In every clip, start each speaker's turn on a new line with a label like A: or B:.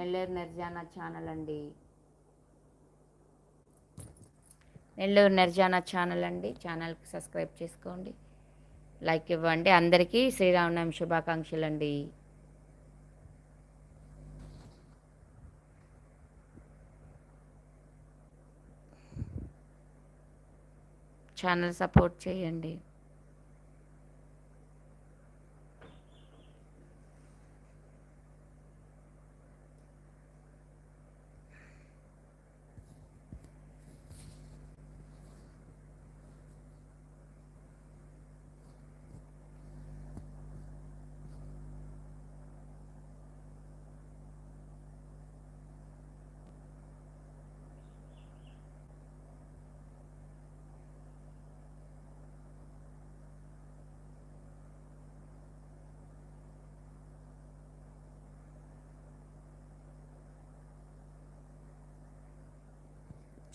A: Nellore Nirjana channel అండి. Nellore Nirjana channel అండి. ఛానల్కి సబ్స్క్రైబ్ చేసుకోండి. లైక్ ఇవ్వండి. అందరికీ శ్రీరామనవమి శుభాకాంక్షలు అండి. ఛానల్ సపోర్ట్ చేయండి.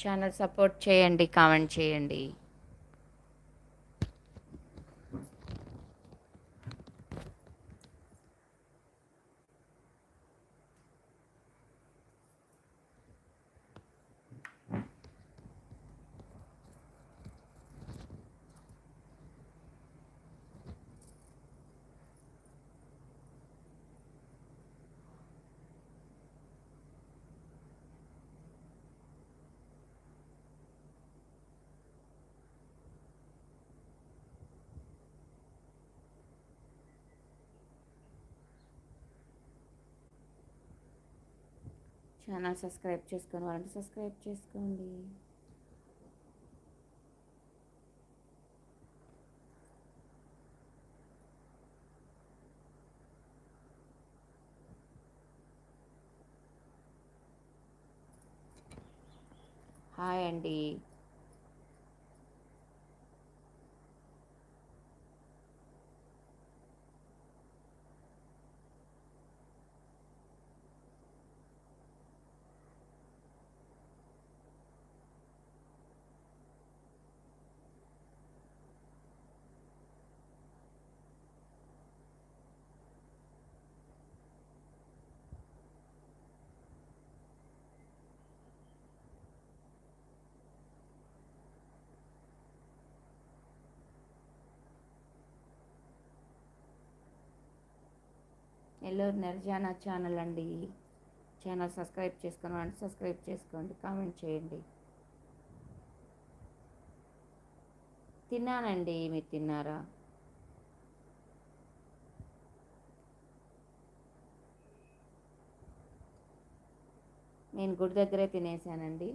A: ఛానల్ సపోర్ట్ చేయండి కామెంట్ చేయండి. ఛానల్ సబ్స్క్రైబ్ చేసుకోండి. వాళ్ళంటే సబ్స్క్రైబ్ చేసుకోండి. హాయ్ అండి. నెల్లూరు నిర్జానా ఛానల్ అండి. ఛానల్ సబ్స్క్రైబ్ చేసుకుని సబ్స్క్రైబ్ చేసుకోండి కామెంట్ చేయండి. తిన్నానండి మీరు తిన్నారా? నేను గుడి దగ్గరే తినేసానండి.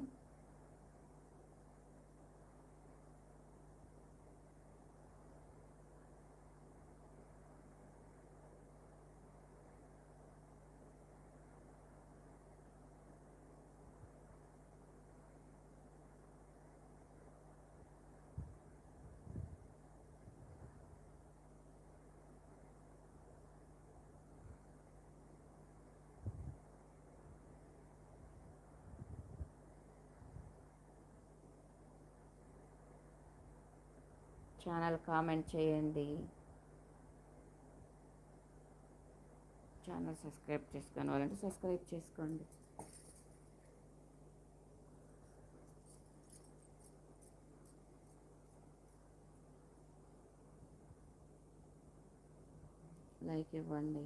A: ఛానల్ కామెంట్ చేయండి. ఛానల్ సబ్స్క్రైబ్ చేసుకుని వాళ్ళంటే సబ్స్క్రైబ్ చేసుకోండి. లైక్ ఇవ్వండి.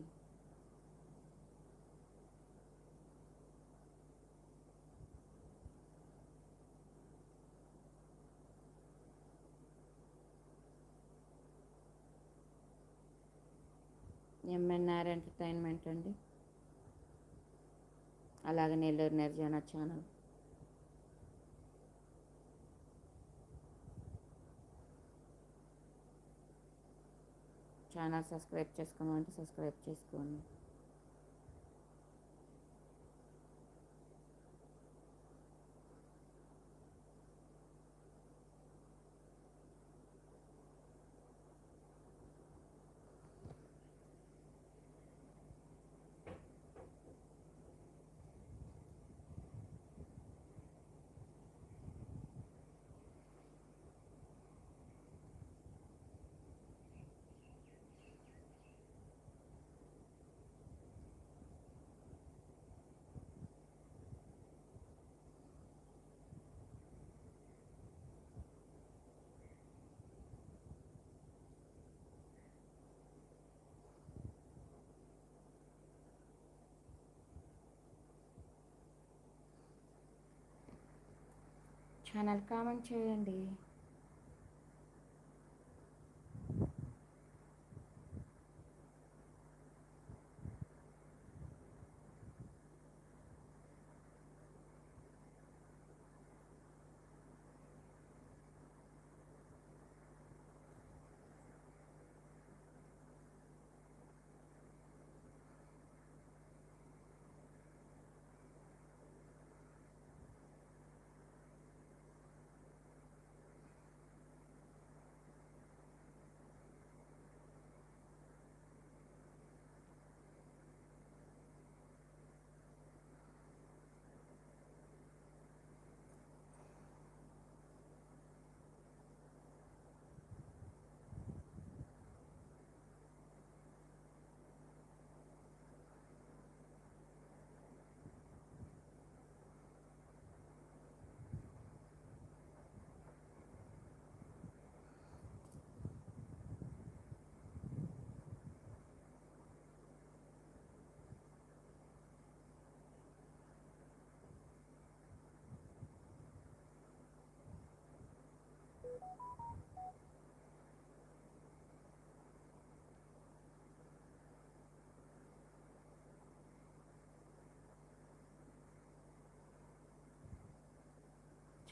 A: ఎంఎన్ఆర్ ఎంటర్టైన్మెంట్ అండి. అలాగే Nellore Nirjana channel. Channel subscribe చేసుకోమంటే subscribe చేసుకోండి. ఛానల్ కామెంట్ చేయండి.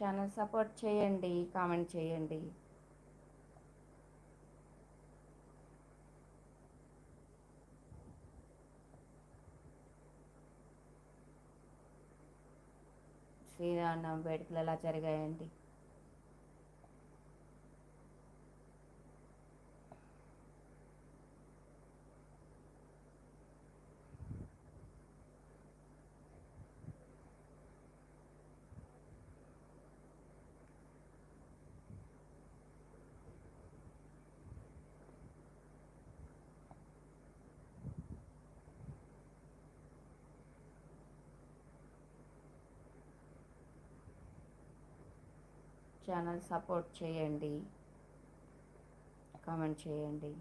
A: ఛానల్ సపోర్ట్ చేయండి కామెంట్ చేయండి. శ్రీరామనవమి వేడుకలు ఎలా జరిగాయండి? ఛానల్ సపోర్ట్ చేయండి. కామెంట్ చేయండి.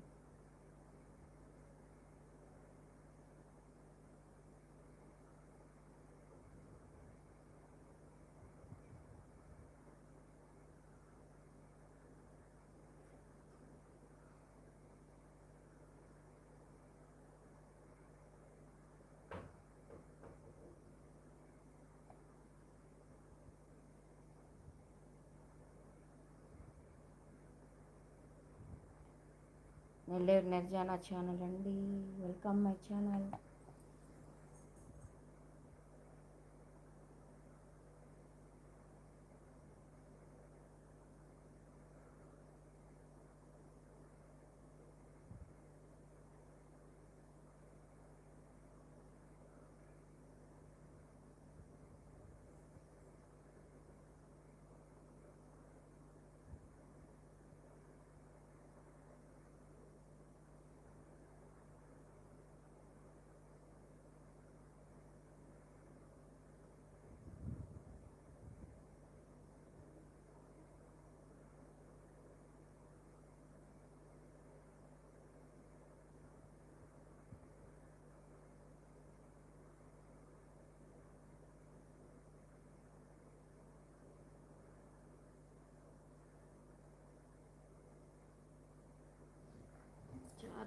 A: నెల్లూరు నిర్జానా ఛానల్ అండి వెల్కమ్ మై ఛానల్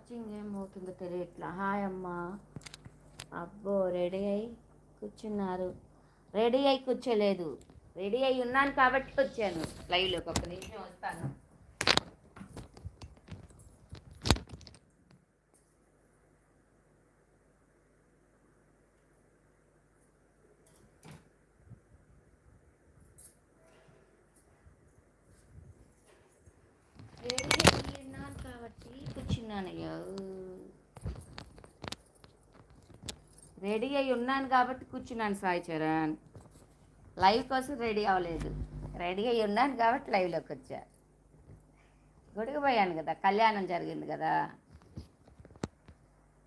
A: ఛార్జింగ్ ఏమవుతుందో తెలియట్లా. హాయ్ అమ్మా. అబ్బో రెడీ అయి కూర్చున్నారు. రెడీ అయి కూర్చోలేదు. రెడీ అయి ఉన్నాను కాబట్టి వచ్చాను. లైవ్లోకి ఒక నిమిషం వస్తాను రెడీ అయి ఉన్నాను కాబట్టి కూర్చున్నానయ్యో రెడీ అయి ఉన్నాను కాబట్టి కూర్చున్నాను సాయి చరణ్. లైవ్ కోసం రెడీ అవ్వలేదు. రెడీ అయి ఉన్నాను కాబట్టి లైవ్లోకి వచ్చా. గుడికి పోయాను కదా కళ్యాణం జరిగింది కదా.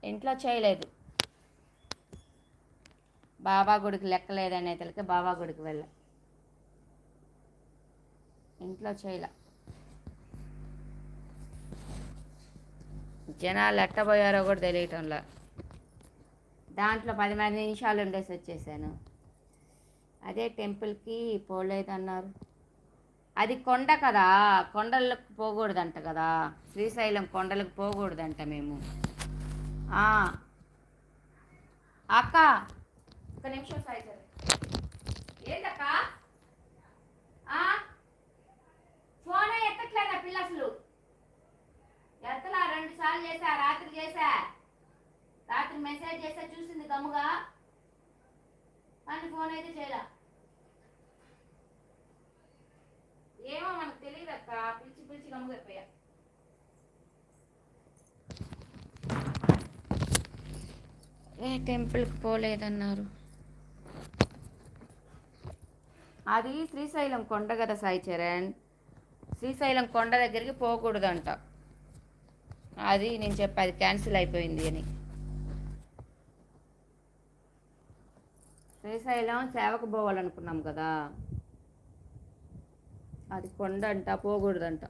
A: ఇంట్లో చేయలేదు. బాబా గుడికి లెక్కలేదనే తెలికే బాబా గుడికి వెళ్ళా. ఇంట్లో చేయలే. జనాలు ఎట్టబోయారో కూడా తెలియటంలా. దాంట్లో పది మంది నిమిషాలు ఉండేసి వచ్చేసాను. అదే టెంపుల్కి పోలేదన్నారు. అది కొండ కదా కొండలకు పోకూడదంట కదా. శ్రీశైలం కొండలకు పోకూడదంట మేము. అక్క ఒక నిమిషం సాయి ఏంటక్క ఫోనే ఎత్తట్లేదా పిల్ల అసలు? రెండు సార్లు చేసా రాత్రి చేసా రాత్రి మెసేజ్ చేసా చూసింది గమ్ముగా. కానీ ఫోన్ అయితే చేయలే. ఏమో మనకు తెలియదు అక్క పిలిచి పిలిచి గమ్ముగా అయిపోయా. ఏ టెంపుల్కి పోలేదన్నారు. అది శ్రీశైలం కొండ కదా సాయి చరణ్. శ్రీశైలం కొండ దగ్గరికి పోకూడదంట. అది నేను చెప్పా అది క్యాన్సిల్ అయిపోయింది అని. శ్రీశైలం సేవకు పోవాలనుకున్నాం కదా. అది కొండ అంట పోకూడదంట.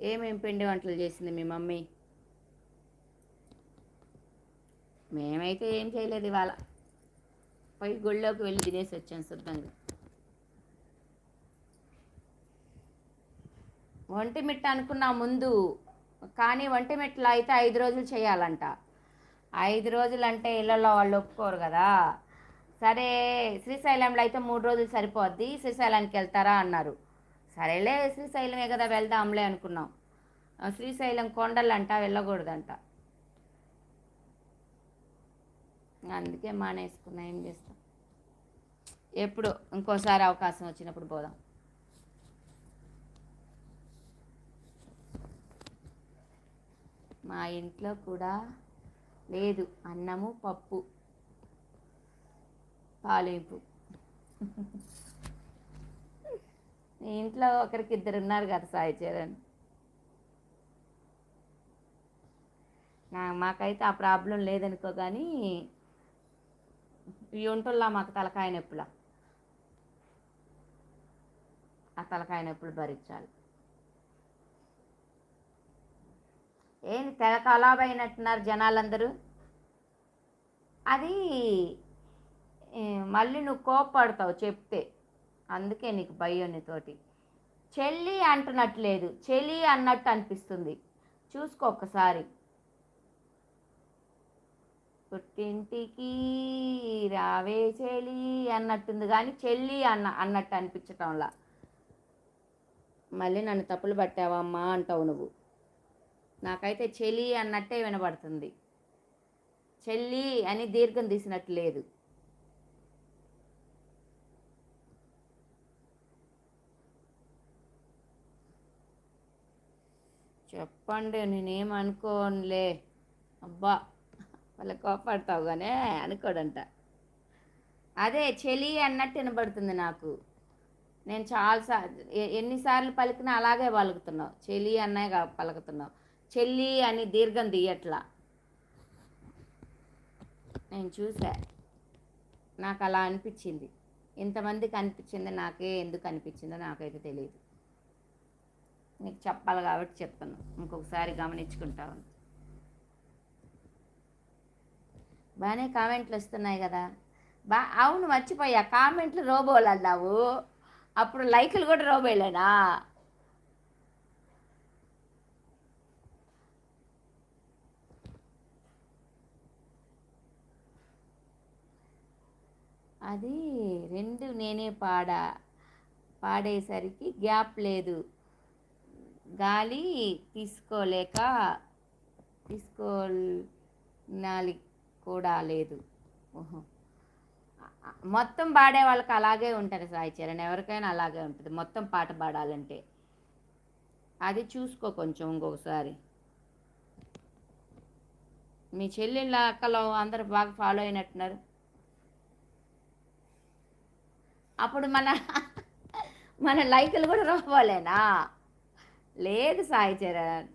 A: ఏమేం పిండి వంటలు చేసింది మీ మమ్మీ? మేమైతే ఏం చేయలేదు ఇవాళ. పై గుళ్ళోకి వెళ్ళి తినేసి వచ్చాను శుద్ధంగా ఒంటిమిట్ట అనుకున్నా ముందు కానీ ఒంటిమిట్టలో అయితే ఐదు రోజులు చేయాలంట. ఐదు రోజులు అంటే ఇళ్ళలో వాళ్ళు ఒప్పుకోరు కదా. సరే శ్రీశైలంలో అయితే మూడు రోజులు సరిపోద్ది శ్రీశైలానికి వెళ్తారా అన్నారు. సరేలే శ్రీశైలమే కదా వెళ్దాంలే అనుకున్నాం. శ్రీశైలం కొండలంట వెళ్ళకూడదంట. అందుకే మానేసుకున్నా ఏం చేస్తాం? ఎప్పుడు ఇంకోసారి అవకాశం వచ్చినప్పుడు పోదాం. మా ఇంట్లో కూడా లేదు. అన్నము పప్పు పాలింపు మీ ఇంట్లో ఒకరికి ఇద్దరు ఉన్నారు కదా సాయి చరణ్? నా మాకైతే ఆ ప్రాబ్లం లేదనుకో కానీ ఇవి ఉంటుల్లా మాకు తలకాయ నొప్పుల. ఆ తలకాయ నొప్పులు భరించాలి. ఏంది తెగ కలాబైనట్టున్నారు జనాలందరూ? అది మళ్ళీ నువ్వు కోప్పడతావు చెప్తే. అందుకే నీకు భయం నీతోటి. చెల్లి అంటున్నట్లేదు. చెలి అన్నట్టు అనిపిస్తుంది. చూసుకో ఒక్కసారి. పుట్టింటికి రావే చెలి అన్నట్టుంది కానీ చెల్లి అన్న అన్నట్టు అనిపించటంలా. మళ్ళీ నన్ను తప్పులు పట్టావమ్మా అంటావు నువ్వు. నాకైతే చెలి అన్నట్టే వినబడుతుంది. చెల్లి అని దీర్ఘం తీసినట్టు లేదు. చెప్పండి నేనేమనుకోనులే. అబ్బా వాళ్ళ కోపడతావు కానీ అనుకోడంట. అదే చెలి అన్నట్టు వినబడుతుంది నాకు. నేను చాలా ఎన్నిసార్లు పలికినా అలాగే పలుకుతున్నావు. చెలి అన్నే పలుకుతున్నావు. చెల్లి అని దీర్ఘం తీయట్లా. నేను చూసా. నాకు అలా అనిపించింది. ఇంతమందికి అనిపించింది నాకే ఎందుకు అనిపించిందో నాకైతే తెలియదు నీకు చెప్పాలి కాబట్టి చెప్తాను ఇంకొకసారి గమనించుకుంటాను బాగానే కామెంట్లు వస్తున్నాయి కదా. బా అవును మర్చిపోయా. కామెంట్లు రోబోలు అన్నావు అప్పుడు లైకులు కూడా రోబోలేనా? అది రెండు నేనే పాడా పాడేసరికి గ్యాప్ లేదు. గాలి తీసుకోలేక తీసుకోనాలి కూడా లేదు. ఓహో. మొత్తం పాడే వాళ్ళకి అలాగే ఉంటుంది సాయి చరణ్ ఎవరికైనా అలాగే ఉంటుంది. మొత్తం పాట పాడాలంటే. అది చూసుకో కొంచెం ఇంకొకసారి. మీ చెల్లెళ్ళ అక్కలో అందరు బాగా ఫాలో అయినట్టున్నారు. అప్పుడు మన మన లైకులు కూడా రావాలేనా? లేదు సాయి చరణ్.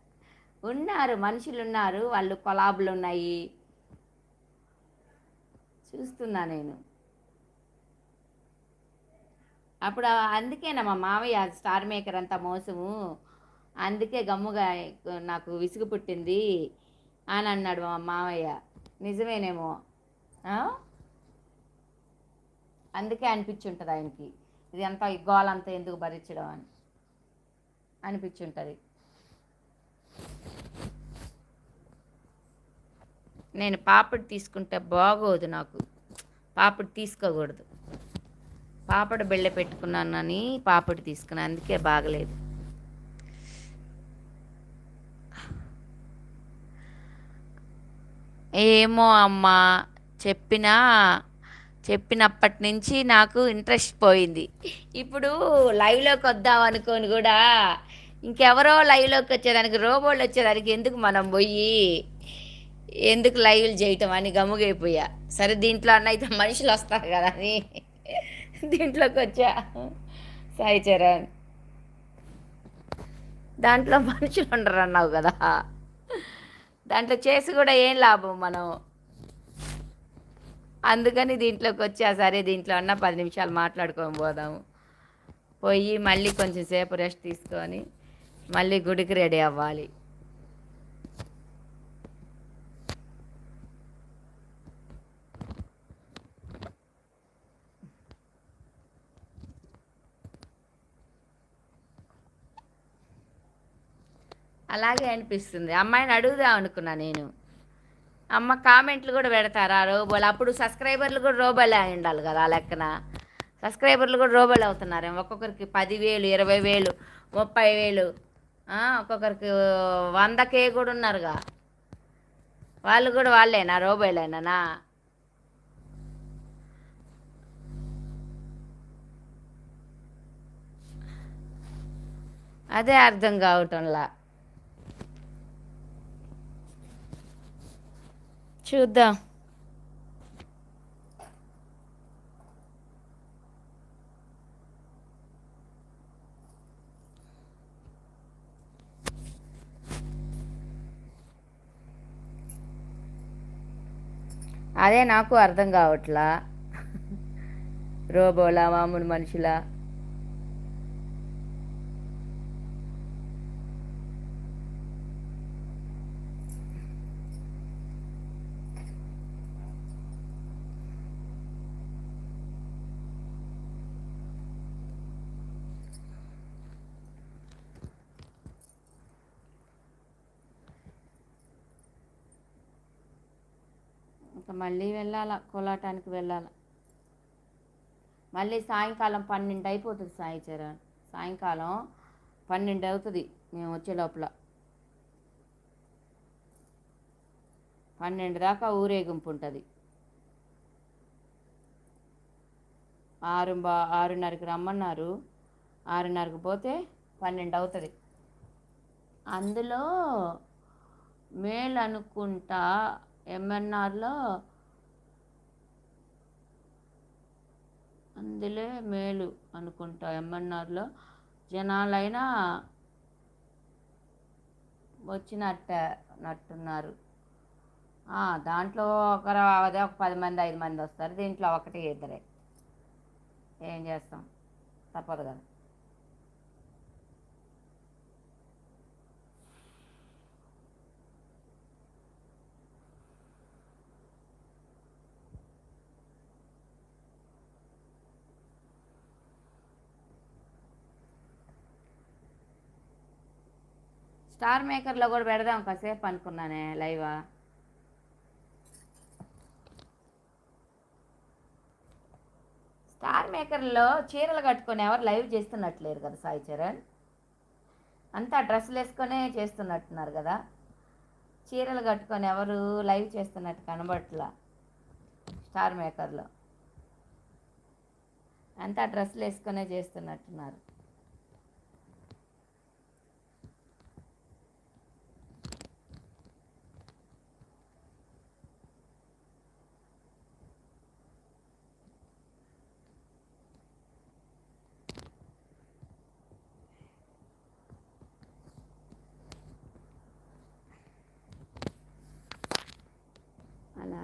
A: ఉన్నారు మనుషులు ఉన్నారు వాళ్ళు కొలాబులు ఉన్నాయి చూస్తున్నా నేను. అప్పుడు అందుకేనా మా మామయ్య స్టార్ మేకర్ అంతా మోసము. అందుకే గమ్ముగా నాకు విసుగు పుట్టింది అని అన్నాడు మా మామయ్య. నిజమేనేమో. ఆ? అందుకే అనిపించుంటుంది ఆయనకి. ఇది అంతా ఈ గోలంతా ఎందుకు భరించడం అని అనిపించుంటుంది. నేను పాపడి తీసుకుంటే బాగోదు నాకు. పాపడి తీసుకోకూడదు. పాపడి బిళ్ళ పెట్టుకున్నానని పాపడి తీసుకున్నాను అందుకే బాగలేదు. ఏమో అమ్మా చెప్పినా చెప్పినప్పటి నుంచి నాకు ఇంట్రెస్ట్ పోయింది. ఇప్పుడు లైవ్లోకి వద్దాం అనుకొని కూడా ఇంకెవరో లైవ్లోకి వచ్చేదానికి రోబోళ్ళు వచ్చేదానికి ఎందుకు మనం పోయి ఎందుకు లైవ్లు చేయటం అని గమ్ముగైపోయా. సరే దీంట్లో అన్న అయితే మనుషులు వస్తారు కదా అని దీంట్లోకి వచ్చా. సాయి చరణ్. దాంట్లో మనుషులు ఉండరు అన్నావు కదా. దాంట్లో చేసి కూడా ఏం లాభం మనం? అందుకని దీంట్లోకి వచ్చి ఆ సరే దీంట్లో అన్న పది నిమిషాలు మాట్లాడుకొని పోదాము. పోయి మళ్ళీ కొంచెం సేపు రెస్ట్ తీసుకొని మళ్ళీ గుడికి రెడీ అవ్వాలి. అలాగే అనిపిస్తుంది. అమ్మాయిని అడుగుదాం అనుకున్నా నేను. అమ్మ కామెంట్లు కూడా పెడతారా రోబోలు. అప్పుడు సబ్స్క్రైబర్లు కూడా రోబోలే అయి ఉండాలి కదా ఆ లెక్కన. సబ్స్క్రైబర్లు కూడా రోబోలు అవుతున్నారేమో. ఒక్కొక్కరికి పదివేలు ఇరవై వేలు ముప్పై వేలు ఒక్కొక్కరికి వందకే కూడా ఉన్నారుగా. వాళ్ళు కూడా వాళ్ళేనా రోబోలేనా అదే అర్థం కావటంలా. చూద్దాం. అదే నాకు అర్థం కావట్లా. రోబోలా మామూలు మనుషులా. మళ్ళీ వెళ్ళాల కోలాటానికి వెళ్ళాల? మళ్ళీ సాయంకాలం పన్నెండు అయిపోతుంది సాయి చరణ్. సాయంకాలం పన్నెండు అవుతుంది మేము వచ్చే లోపల. పన్నెండు దాకా ఊరేగింపు ఉంటుంది. ఆరు బా ఆరున్నరకి రమ్మన్నారు. ఆరున్నరకు పోతే పన్నెండు అవుతుంది. అందులో మేలు అనుకుంటా ఎంఎన్ఆర్లో అందులో మేలు అనుకుంటా ఎంఎన్ఆర్లో జనాలైనా వచ్చినట్ట నట్టున్నారు. దాంట్లో ఒకరు అదే ఒక పది మంది ఐదు మంది వస్తారు. దీంట్లో ఒకటి ఇద్దరే. ఏం చేస్తాం? తప్పదు కదా. స్టార్ మేకర్లో కూడా పెడదాం కాసేపు అనుకున్నానే లైవా. స్టార్ మేకర్లో చీరలు కట్టుకొని ఎవరు లైవ్ చేస్తున్నట్లేరు కదా సాయి చరణ్. అంతా డ్రెస్సులు వేసుకొనే చేస్తున్నట్టున్నారు కదా. చీరలు కట్టుకొని ఎవరు లైవ్ చేస్తున్నట్టు కనబట్ల స్టార్ మేకర్లో. అంతా డ్రెస్సులు వేసుకొనే చేస్తున్నట్టున్నారు.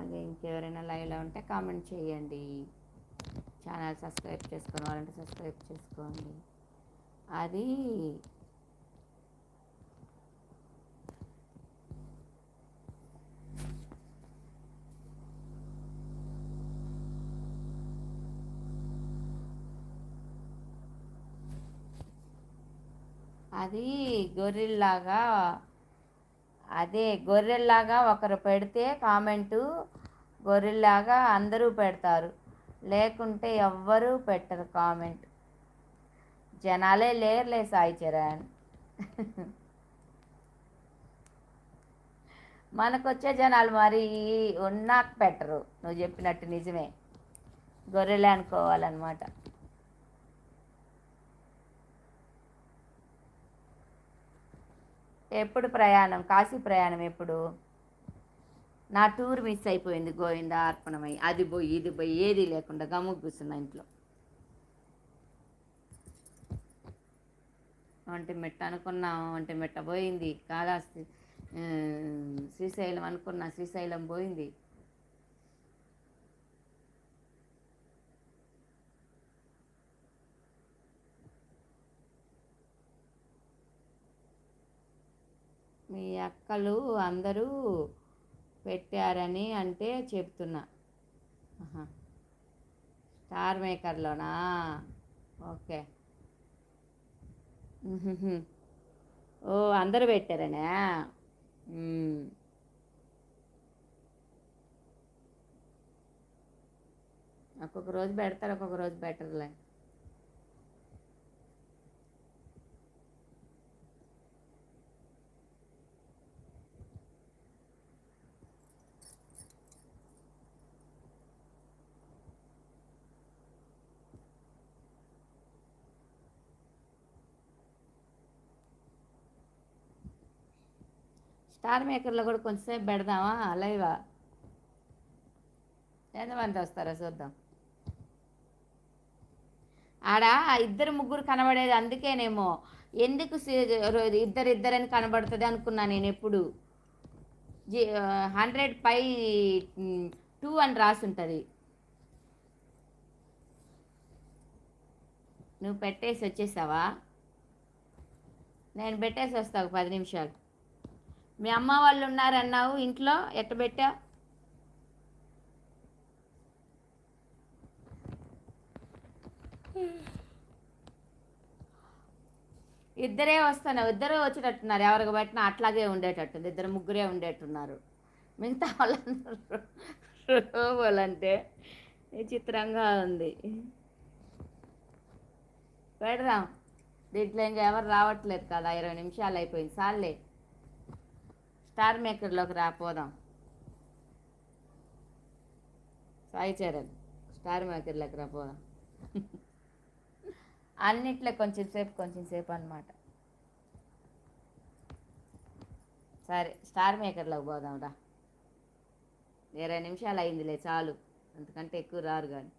A: అలాగే ఇంకెవరైనా లైవ్లో ఉంటే కామెంట్ చేయండి. ఛానల్ సబ్స్క్రైబ్ చేసుకొని వాళ్ళంటే సబ్స్క్రైబ్ చేసుకోండి. అది అది గొర్రెల్లాగా అదే గొర్రెల్లాగా ఒకరు పెడితే కామెంటు గొర్రెల్లాగా అందరూ పెడతారు. లేకుంటే ఎవ్వరూ పెట్టరు కామెంట్. జనాలే లేరులే సాయి చరణ్. మనకొచ్చే జనాలు మరి ఉన్నాక పెట్టరు. నువ్వు చెప్పినట్టు నిజమే. గొర్రెలే అనుకోవాలన్నమాట. ఎప్పుడు ప్రయాణం? కాశీ ప్రయాణం ఎప్పుడు? నా టూర్ మిస్ అయిపోయింది గోవింద అర్పణమై. అది పోయి ఇది పోయి ఏది లేకుండా గమ్ముకు కూర్చున్నా ఇంట్లో. ఒంటి మెట్ట అనుకున్నా ఒంటి మెట్ట పోయింది. కాళహస్తి శ్రీశైలం అనుకున్నా శ్రీశైలం పోయింది. మీ అక్కలు అందరూ పెట్టారని అంటే చెప్తున్నా. స్టార్ మేకర్లోనా? ఓకే. ఓ అందరు పెట్టారనే? ఒక్కొక్క రోజు పెడతారు ఒక్కొక్క రోజు పెట్టరులే. స్టార్ మేకర్లో కూడా కొంచెంసేపు పెడదామా? లైవా? ఎంతమంది వస్తారో? చూద్దాం. ఆడ ఇద్దరు ముగ్గురు కనబడేది అందుకేనేమో. ఎందుకు ఇద్దరు ఇద్దరని కనబడుతుంది అనుకున్నా నేను ఎప్పుడు. హండ్రెడ్ పై టూ అని రాసి ఉంటుంది నువ్వు పెట్టేసి వచ్చేసావా? నేను పెట్టేసి వస్తావు పది నిమిషాలు. మీ అమ్మ వాళ్ళు ఉన్నారన్నావు ఇంట్లో? ఎట్టబెట్టా ఇద్దరే వస్తున్నావు. ఇద్దరే వచ్చేటట్టున్నారు ఎవరికి పెట్టినా అట్లాగే ఉండేటట్టుంది. ఇద్దరు ముగ్గురే ఉండేట్టున్నారు. మిగతా వాళ్ళందరూ వాళ్ళంటే విచిత్రంగా ఉంది. పెడదాం. దీంట్లో ఇంకా ఎవరు రావట్లేదు కదా. ఇరవై నిమిషాలు అయిపోయింది. సార్లే స్టార్ మేకర్లోకి రాపోదాం సాయి చరణ్ స్టార్ మేకర్లోకి రాపోదాం అన్నిట్లో కొంచెం సేపు కొంచెం సేపు అనమాట సరే స్టార్ మేకర్లోకి పోదాం రా. ఇరవై నిమిషాలు అయిందిలే చాలు. అంతకంటే ఎక్కువ రారు కానీ